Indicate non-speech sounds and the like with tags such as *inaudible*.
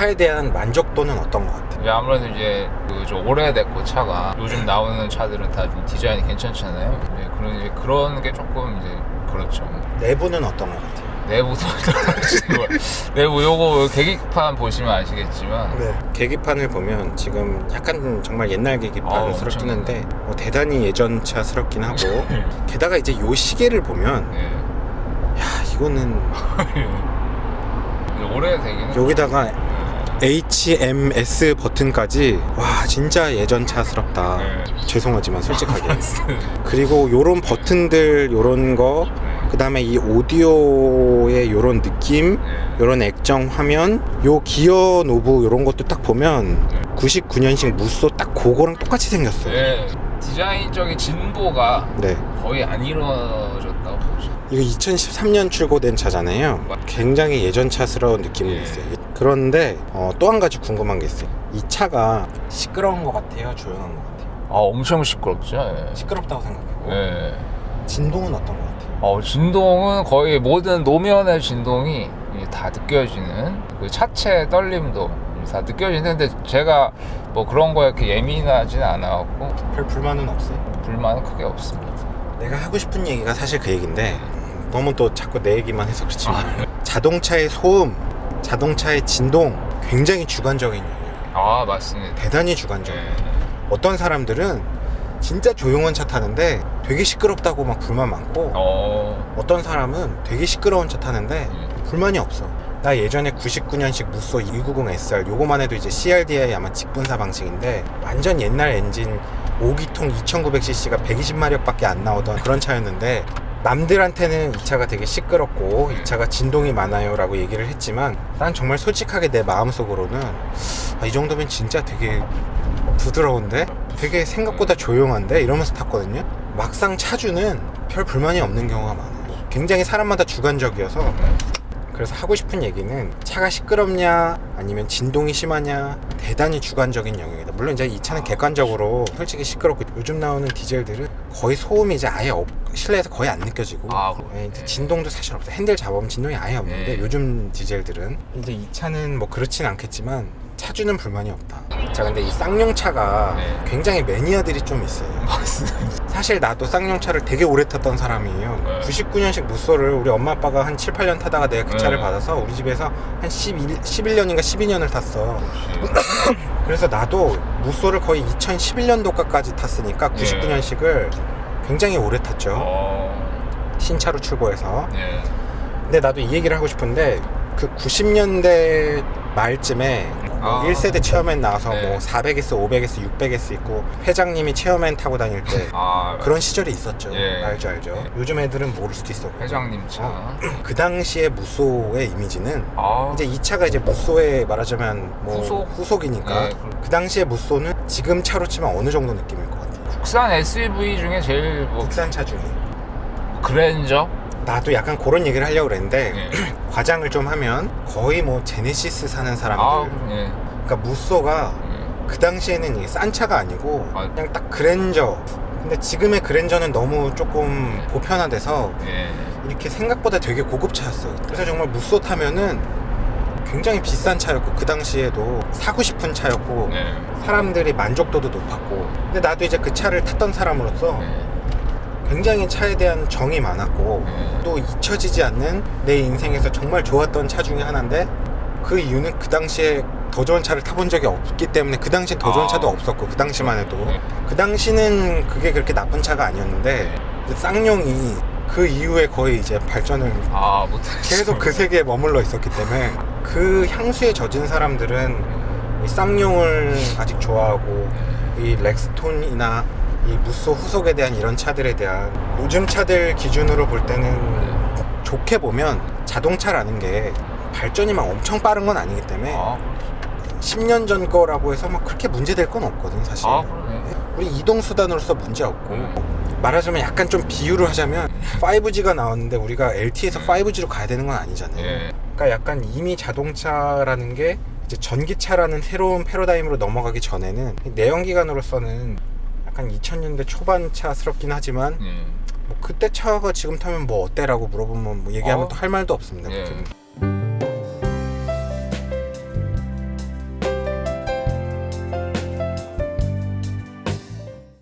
차에 대한 만족도는 어떤 것 같아? 이제 아무래도 이제 그 좀 오래됐고 차가 요즘 나오는 차들은 다 좀 디자인이 괜찮잖아요. 이제 그런 이제 그런 게 조금 이제 그렇죠. 내부는 어떤 것 같아요? 내부도 *laughs* 내부 요거 계기판 보시면 아시겠지만 네. 계기판을 보면 지금 약간 정말 옛날 아우, 계기판스럽기는데 뭐 대단히 예전 차스럽긴 하고 *laughs* 게다가 이제 요 시계를 보면 예. 야 이거는 *laughs* 오래되긴 여기다가 HMS 버튼까지 와 진짜 예전 차스럽다. 네. 죄송하지만 솔직하게. *laughs* 그리고 요런 버튼들 요런 거 그 다음에 이 오디오의 요런 느낌 요런 액정 화면 요 기어 노브 요런 것도 딱 보면 99년식 무쏘 딱 그거랑 똑같이 생겼어요. 예. 디자인적인 진보가 네. 거의 안 이루어졌다고 보죠. 이거 2013년 출고된 차잖아요. 굉장히 예전 차스러운 느낌이 예. 있어요 그런데 어, 또 한 가지 궁금한 게 있어요 이 차가 시끄러운 것 같아요 조용한 것 같아요 아 엄청 시끄럽죠. 예. 시끄럽다고 생각하고 예. 진동은 어떤 것 같아요 어, 진동은 거의 모든 노면의 진동이 다 느껴지는 그 차체 떨림도 다 느껴지는데 제가 뭐 그런 거에 이렇게 예민하지는 않아갖고 별 불만은 없어요 불만은 크게 없습니다. 내가 하고 싶은 얘기가 사실 그 음, 너무 또 자꾸 내 얘기만 해서 그렇지만 자동차의 소음, 자동차의 진동 굉장히 주관적인 영역이에요. 아 맞습니다. 대단히 주관적이에요. 예. 어떤 사람들은 진짜 조용한 차 타는데 되게 시끄럽다고 막 불만 많고 어. 어떤 사람은 되게 시끄러운 차 타는데 음. 불만이 없어. 나 예전에 99년식 무쏘 290SR 요거만 해도 이제 CRDI 아마 직분사 방식인데 완전 옛날 엔진 5기통 2900cc가 120마력밖에 안 나오던 그런 차였는데 남들한테는 이 차가 되게 시끄럽고 이 차가 진동이 많아요 라고 얘기를 했지만 난 정말 솔직하게 내 마음속으로는 아, 이 정도면 진짜 되게 부드러운데? 되게 생각보다 조용한데? 이러면서 탔거든요. 막상 차주는 별 불만이 없는 경우가 많아요. 굉장히 사람마다 주관적이어서 그래서 하고 싶은 얘기는 차가 시끄럽냐 아니면 진동이 심하냐 대단히 주관적인 영역이다. 물론 이제 이 차는 객관적으로 솔직히 시끄럽고 요즘 나오는 디젤들은 거의 소음이 이제 아예 없 실내에서 거의 안 느껴지고 아, 그렇구나. 예, 이제 진동도 사실 없어 핸들 잡으면 진동이 아예 없는데 네. 요즘 디젤들은 이제 이 차는 뭐 그렇진 않겠지만 차주는 불만이 없다 자 근데 이 쌍용차가 네. 굉장히 매니아들이 좀 있어요. 사실 나도 쌍용차를 되게 오래 탔던 사람이에요. 네. 99년식 무쏘를 우리 엄마 아빠가 한 7, 8년 타다가 내가 그 차를 네. 받아서 우리 집에서 한 11, 11년인가 12년을 탔어. *coughs* 그래서 나도 무쏘를 거의 2011년도까지 탔으니까 99년식을 굉장히 오래 탔죠. 어. 신차로 출고해서. 예. 근데 나도 이 얘기를 하고 싶은데 그 90년대 말쯤에 뭐 아. 1세대 체험엔 나와서 네. 뭐 400S, 500S, 600S 있고 회장님이 체험엔 타고 다닐 때 아 그런 시절이 있었죠. 예. 알죠, 알죠. 예. 요즘 애들은 모를 수도 있어. 회장님 차. 어. *clears throat* 그 당시의 무쏘의 이미지는 아. 이제 이 차가 이제 무쏘의 말하자면 뭐 후속? 후속이니까 예. 그 당시의 무쏘는 지금 차로 치면 어느 정도 느낌일 것 같아요. 국산 SUV 중에 제일 뭐 국산 차 중에 그랜저. 나도 약간 그런 얘기를 하려고 그랬는데 예. *clears throat* 과장을 좀 하면 거의 뭐 제네시스 사는 사람들 아 예. 그러니까 무쏘가 예. 그 당시에는 이게 싼 차가 아니고 아. 그냥 딱 그랜저 근데 지금의 그랜저는 너무 조금 보편화돼서 예. 이렇게 생각보다 되게 고급 차였어요. 그래서 정말 무쏘 타면은 굉장히 비싼 차였고 그 당시에도 사고 싶은 차였고 예. 사람들이 만족도도 높았고 근데 나도 이제 그 차를 탔던 사람으로서 예. 굉장히 차에 대한 정이 많았고 예. 또 잊혀지지 않는 내 인생에서 정말 좋았던 차 중에 하나인데 그 이유는 그 당시에 더 좋은 차를 타본 적이 없기 때문에 그 당시에 더 좋은 아. 차도 없었고 그 당시만 해도 예. 그 당시는 그게 그렇게 나쁜 차가 아니었는데 이제 쌍용이 그 이후에 거의 이제 발전을 아. 계속 그 세계에 머물러 있었기 때문에 그 향수에 젖은 사람들은 이 쌍용을 아직 좋아하고 이 렉스톤이나 이 무쏘 후속에 대한 이런 차들에 대한 요즘 차들 기준으로 볼 때는 좋게 보면 자동차라는 게 발전이 막 엄청 빠른 건 아니기 때문에 아, 10년 전 거라고 해서 막 그렇게 문제될 건 없거든 사실 아 그러네. 우리 이동 수단으로서 문제 없고 말하자면 약간 좀 비유를 하자면 5G가 나왔는데 우리가 LTE에서 5G로 가야 되는 건 아니잖아요. 예. 그러니까 약간 이미 자동차라는 게 이제 전기차라는 새로운 패러다임으로 넘어가기 전에는 내연기관으로서는 약간 2000년대 초반 차스럽긴 하지만 예. 뭐 그때 차가 지금 타면 뭐 어때라고 물어보면 뭐 얘기하면 어? 또 할 말도 없습니다. 예. 그때는.